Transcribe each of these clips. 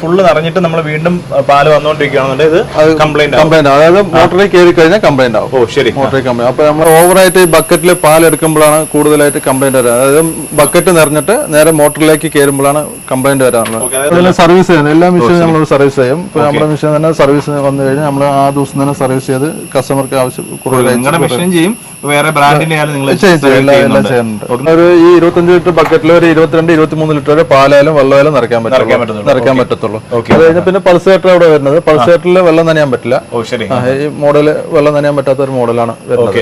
Full നിറഞ്ഞിട്ട് നമ്മൾ വീണ്ടും പാൽ വന്നുകൊണ്ടിരിക്കുകയാണെന്നുണ്ടെങ്കിൽ ഇത് കംപ്ലൈന്റ് അതായത് മോട്ടറിൽ കയറി കഴിഞ്ഞാൽ കംപ്ലൈന്റ് ആവും. ഓ ശരി. മോട്ടറിൽ കംപ്ലൈന്റ് അപ്പൊ നമ്മൾ ഓവറായിട്ട് ഈ ബക്കറ്റിൽ പാൽ എടുക്കുമ്പോഴാണ് കൂടുതലായിട്ട് കംപ്ലൈന്റ് വരാറ് അതായത് ബക്കറ്റ് നിറഞ്ഞിട്ട് നേരെ മോട്ടറിലേക്ക് കയറുമ്പോഴാണ് കംപ്ലൈന്റ് വരാറുള്ളത്. സർവീസ് ചെയ്യുന്നത്. എല്ലാ മെഷീനും നമ്മൾ സർവീസ് ചെയ്യും. ഇപ്പൊ നമ്മുടെ മെഷീൻ തന്നെ സർവീസ് വന്നു കഴിഞ്ഞാൽ നമ്മൾ ആ ദിവസം തന്നെ സർവീസ് ചെയ്ത് കസ്റ്റമർക്ക് ആവശ്യം നിങ്ങളുടെ മെഷീൻ ചെയ്യും. വേറെ ബ്രാൻഡിന്റെ ഒരു ഈ ഇരുപത്തഞ്ച് ലിറ്റർ ബക്കറ്റിൽ ഒരു ഇരുപത്തിരണ്ട് ഇരുപത്തിമൂന്ന് ലിറ്റർ വരെ പാലായാലും വെള്ളമായാലും നിറയ്ക്കാൻ പറ്റും നിറയ്ക്കാൻ പറ്റും പറ്റത്തുള്ളൂ. അത് കഴിഞ്ഞ് പിന്നെ പൾസേറ്റർ അവിടെ വരുന്നത്. പൾസേറ്ററിൽ വെള്ളം നനയാൻ പറ്റില്ല. ഈ മോഡൽ വെള്ളം നനയാൻ പറ്റാത്ത ഒരു മോഡലാണ് വരുന്നത്.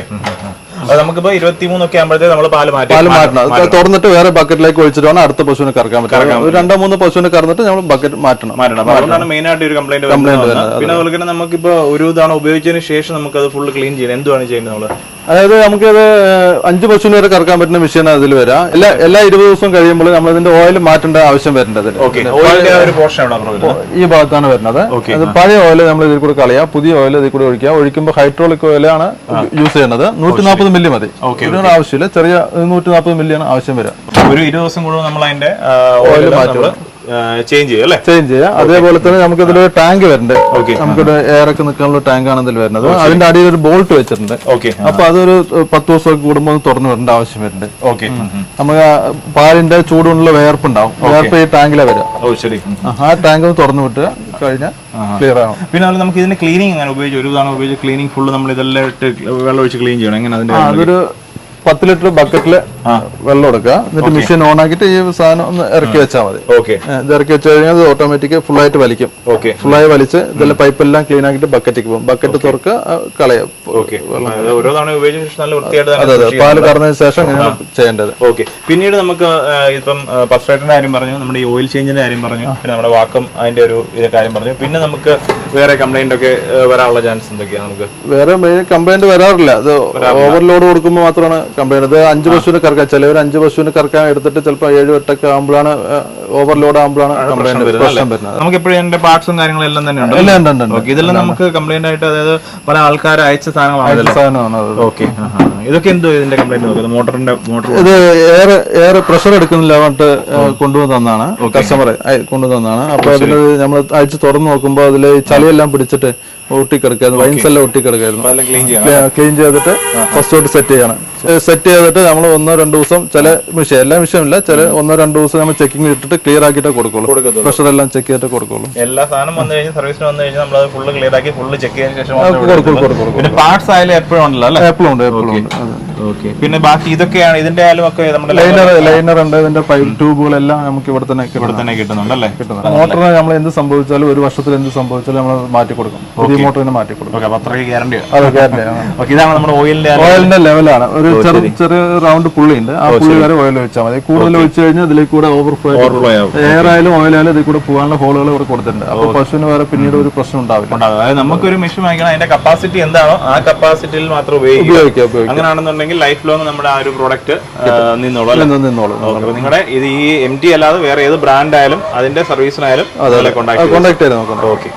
നമുക്കിപ്പോ ഇരുപത്തിമൂന്നൊക്കെ ആകുമ്പോഴത്തേക്ക് നമ്മൾ പാൽ മാറ്റി പാൽ മാറ്റണം. തുറന്നിട്ട് വേറെ ബക്കറ്റിലേക്ക് ഒഴിച്ചിട്ട് വേണം അടുത്ത പശുവിനെ കറക്കാൻ പറ്റും രണ്ടോ മൂന്നോ പശുവിനെ കറന്നിട്ട് നമ്മൾ ബക്കറ്റ് മാറ്റണം. മാറ്റണം. അതുകൊണ്ടാണ് മെയിൻ ആയിട്ട് ഒരു കംപ്ലൈന്റ് പിന്നെ അതുപോലെ തന്നെ നമുക്കിപ്പോ ഒരു തവണ ഉപയോഗിച്ചതിന് ശേഷം നമുക്ക് അത് ഫുള്ള് ക്ലീൻ ചെയ്യണം. എന്തുവാണ് ചെയ്യുന്നത് നമ്മൾ? അതായത് നമുക്കത് അഞ്ച് പശുവിന് വരെ കറക്കാൻ പറ്റുന്ന മെഷീൻ അതിൽ വരാം. എല്ലാ എല്ലാ ഇരുപത് ദിവസം കഴിയുമ്പോൾ നമ്മൾ ഇതിന്റെ ഓയിൽ മാറ്റേണ്ട ആവശ്യം വരേണ്ടത് ഈ ഭാഗത്താണ് വരുന്നത്. പഴയ ഓയിൽ നമ്മൾ ഇതിൽ കൂടെ കളയാം. പുതിയ ഓയിൽ ഇതിൽ കൂടെ ഒഴിക്കുക. ഒഴിക്കുമ്പോൾ ഹൈഡ്രോളിക് ഓയിലാണ് യൂസ് ചെയ്യുന്നത്. നൂറ്റി നാൽപ്പത് മില്ലി മതി. ഇതിനൊരു ആവശ്യമില്ല. ചെറിയ നൂറ്റി നാൽപ്പത് മില്ലിയാണ് ആവശ്യം വരിക. ഒരു ഇരുപത് ദിവസം കൂടുമ്പോൾ നമ്മൾ അതിന്റെ ഓയിൽ നമ്മൾ ചേഞ്ച് ചെയ്യും അല്ലേ? ചേഞ്ച് ചെയ്യാം. അതേപോലെ തന്നെ നമുക്ക് ഇതിലൊരു ടാങ്ക് വരുന്നുണ്ട്. എയർ എയറൊക്കെ നിൽക്കാനുള്ള ടാങ്ക് ആണ് ഇതിൽ വരുന്നത്. അതിന്റെ അടിയിൽ ഒരു ബോൾട്ട് വെച്ചിട്ടുണ്ട്. ഓക്കെ അപ്പൊ അതൊരു പത്ത് ദിവസമൊക്കെ കൂടുമ്പോൾ ഒന്ന് തുറന്നു വരേണ്ട ആവശ്യം വരുന്നുണ്ട് ഓക്കെ നമുക്ക് പാലിന്റെ ചൂടുകൊണ്ടുള്ള വേർപ്പുണ്ടാവും. വേർപ്പ് ഈ ടാങ്കിലെ വരിക. ഓ ശരി. ആ, ടാങ്ക് ഒന്ന് തുറന്നു വിട്ട് കഴിഞ്ഞാൽ ക്ലിയർ ആവും. പിന്നെ നമുക്ക് ഇതിന്റെ ക്ലീനിങ് അങ്ങനെ ഉപയോഗിച്ച് ഒരു തവണ ഉപയോഗിച്ച് ക്ലീനിങ് ഫുള്ള് നമ്മൾ ഇതെല്ലാം ഇട്ട് വെള്ളം ഒഴിച്ച് ക്ലീൻ ചെയ്യണം. എങ്ങനെ അതിന്റെ അതൊരു പത്ത് ലിറ്റർ ബക്കറ്റിൽ വെള്ളം എടുക്കുക. എന്നിട്ട് മെഷീൻ ഓൺ ആക്കിയിട്ട് ഈ സാധനം ഒന്ന് ഇറക്കി വെച്ചാൽ മതി. ഇത് ഇറക്കി വെച്ച് കഴിഞ്ഞാൽ ഓട്ടോമാറ്റിക് ഫുൾ ആയിട്ട് വലിക്കും. ഓക്കെ ആയി വലിച്ച് ഇതെല്ലാം പൈപ്പ് എല്ലാം ക്ലീൻ ആക്കിയിട്ട് ബക്കറ്റിക്ക് പോകും. ബക്കറ്റ് തുറക്കുക കളയാം. അതെ പാൽ കറന്നതിന് ശേഷം ചെയ്യേണ്ടത്. ഓക്കെ പിന്നീട് നമുക്ക് ഇപ്പം പസ്ട്രേറ്ററിന്റെ കാര്യം പറഞ്ഞു നമ്മുടെ ഈ ഓയിൽ ചേഞ്ചിന്റെ കാര്യം പറഞ്ഞു പിന്നെ നമ്മുടെ വാക്കം അതിന്റെ ഒരു കാര്യം പറഞ്ഞു. പിന്നെ നമുക്ക് വേറെ കംപ്ലൈന്റ് ഒക്കെ വരാനുള്ള ചാൻസ് എന്തൊക്കെയാണ് നമുക്ക്? വേറെ കംപ്ലൈന്റ് വരാറില്ല. അത് ഓവർലോഡ് കൊടുക്കുമ്പോൾ മാത്രമാണ് കംപ്ലൈന്റ് അത് അഞ്ച് പശുവിന് കറക്കാം ചിലവർ അഞ്ച് പശുവിന് കറക്കാൻ എടുത്തിട്ട് ചിലപ്പോൾ ഏഴ് എട്ടൊക്കെ ആകുമ്പോഴാണ് ഓവർലോഡ് ആകുമ്പോഴാണ് കംപ്ലൈന്റ് പ്രശ്നം വരുന്നത് നമുക്ക് എപ്പോഴും പാർട്സും കാര്യങ്ങളും എല്ലാം തന്നെ ഉണ്ട് എല്ലാം ഇതെല്ലാം നമുക്ക് കംപ്ലൈന്റ് ആയിട്ട് അതായത് പല ആൾക്കാർ അയച്ച സാധനങ്ങളാണ്. സാധനമാണ് ഓക്കെ ഇതൊക്കെ എന്തോ ഇതിന്റെ കംപ്ലൈന്റ് മോട്ടറിന്റെ മോട്ടർ ഇത് ഏറെ പ്രഷർ എടുക്കുന്നില്ല പറഞ്ഞിട്ട് കൊണ്ടുവന്ന് തന്നാണ്. കസ്റ്റമർ കൊണ്ടുവന്നാണ് അപ്പൊ അതിന് നമ്മൾ അയച്ച് തുറന്നു നോക്കുമ്പോൾ അതിൽ ചളിയെല്ലാം പിടിച്ചിട്ട് ഒട്ടിക്കിടക്കായിരുന്നു വൈൻസ് എല്ലാം ഒട്ടിക്കിടക്കായിരുന്നു ക്ലീൻ ചെയ്തിട്ട് ഫസ്റ്റ് തൊട്ട് സെറ്റ് ചെയ്യണം. സെറ്റ് ചെയ്തിട്ട് നമ്മൾ ഒന്നോ രണ്ടു ദിവസം ചില മിഷ്യം എല്ലാ വിഷയമില്ല ചില ഒന്നോ രണ്ടു ദിവസം നമ്മൾ ചെക്കിംഗ് ഇട്ടിട്ട് ക്ലിയർ ആക്കിയിട്ട് കൊടുക്കുള്ളൂ. പ്രഷർ എല്ലാം ചെക്ക് ചെയ്തിട്ട് കൊടുക്കുള്ളൂ. എല്ലാ സാധനം വന്നു കഴിഞ്ഞാൽ സർവീസിന് വന്നു കഴിഞ്ഞാൽ നമ്മൾ ഫുള്ള് ക്ലിയർ ആക്കി ഫുള്ള് ചെക്ക് ചെയ്തതിനു ശേഷം പാർട്സ് ആയാലും എപ്പോഴും ഉണ്ടല്ലോ അല്ലേ? എപ്പോഴും ഉണ്ട് എപ്പോഴും ഉണ്ട്. ഓക്കെ പിന്നെ ബാക്കി ഇതൊക്കെയാണ് ഇതിന്റെ ആയാലും ഒക്കെ നമ്മുടെ ലൈനർ ലൈനർ ഉണ്ട് ഇതിന്റെ പൈപ്പ് ട്യൂബുകളെല്ലാം നമുക്ക് ഇവിടെ തന്നെ ഇവിടെ തന്നെ കിട്ടുന്നുണ്ടല്ലേ മോട്ടറിന് നമ്മൾ എന്ത് സംഭവിച്ചാലും ഒരു വർഷത്തിൽ എന്ത് സംഭവിച്ചാലും നമ്മൾ മാറ്റി കൊടുക്കും പുതിയ മോട്ടറിന് മാറ്റി കൊടുക്കും. ഓക്കെ അപ്പൊ അത്രയ്ക്ക് ഗ്യാരണ്ടി അത് ഗ്യാരണ്ടി ഓക്കെ ഇതാണ് നമ്മുടെ ഓയിലിന്റെ ഓയിലിന്റെ ലെവലാണ് ഒരു ചെറിയ ചെറിയ റൗണ്ട് പുള്ളി ഉണ്ട്. ആ പുള്ളി വരെ ഓയിൽ വെച്ചാൽ മതി. കൂടുതൽ ഒഴിച്ചു കഴിഞ്ഞാൽ ഇതിലേക്ക് കൂടെ ഓവർഫ്ലോ ഓവർഫ്ലോ ആവും. എയർ ആയാലും ഓയിൽ ആയാലും ഇതിൽ കൂടെ പോകാനുള്ള ഹോളുകൾ ഇവിടെ കൊടുത്തിട്ടുണ്ട്. അപ്പൊ പശുവിന് വേറെ പിന്നീട് ഒരു പ്രശ്നം ഉണ്ടാവില്ല. അതായത് നമുക്കൊരു മെഷീൻ വാങ്ങിക്കണം. അതിന്റെ കപ്പാസിറ്റി എന്താണോ ആ കപ്പാസിറ്റിയിൽ മാത്രം ഉപയോഗിക്കുക. ഉപയോഗിക്കാം ഉപയോഗിക്കാം. അങ്ങനെയാണെന്നുണ്ടെങ്കിൽ ലൈഫ് ലോങ് നമ്മുടെ ആ ഒരു പ്രോഡക്റ്റ് നിന്നോളൂ നിന്നോളൂ. നിങ്ങളുടെ ഇത് ഈ എം ടി അല്ലാതെ വേറെ ഏത് ബ്രാൻഡ് ആയാലും അതിന്റെ സർവീസിനായാലും കോൺടാക്ട് കോണ്ടാക്ട് ചെയ്ത് നോക്കണം ഓക്കെ